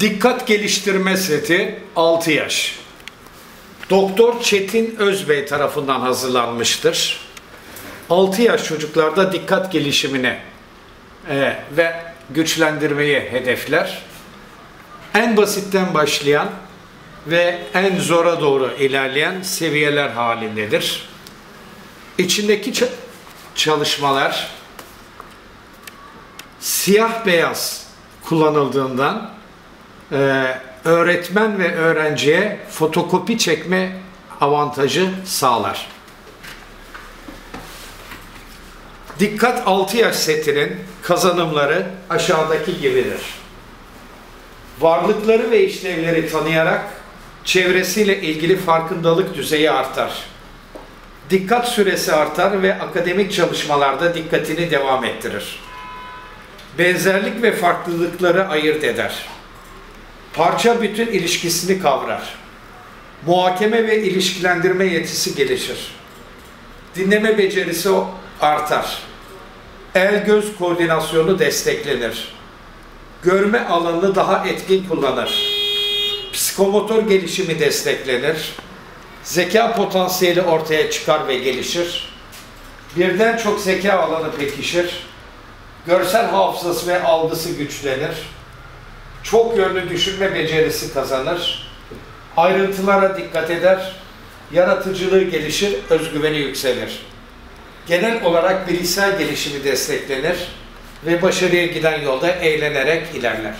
Dikkat geliştirme seti 6 yaş. Doktor Çetin Özbey tarafından hazırlanmıştır. 6 yaş çocuklarda dikkat gelişimine e, ve güçlendirmeyi hedefler. En basitten başlayan ve en zora doğru ilerleyen seviyeler halindedir. İçindeki çalışmalar siyah beyaz kullanıldığından e, öğretmen ve öğrenciye fotokopi çekme avantajı sağlar. Dikkat 6 yaş setinin kazanımları aşağıdaki gibidir. Varlıkları ve işlevleri tanıyarak çevresiyle ilgili farkındalık düzeyi artar. Dikkat süresi artar ve akademik çalışmalarda dikkatini devam ettirir. Benzerlik ve farklılıkları ayırt eder. Parça bütün ilişkisini kavrar. Muhakeme ve ilişkilendirme yetisi gelişir. Dinleme becerisi artar. El-göz koordinasyonu desteklenir. Görme alanını daha etkin kullanır. Psikomotor gelişimi desteklenir. Zeka potansiyeli ortaya çıkar ve gelişir. Birden çok zeka alanı pekişir. Görsel hafızası ve algısı güçlenir. Çok yönlü düşünme becerisi kazanır. Ayrıntılara dikkat eder. Yaratıcılığı gelişir, özgüveni yükselir. Genel olarak bilişsel gelişimi desteklenir ve başarıya giden yolda eğlenerek ilerler.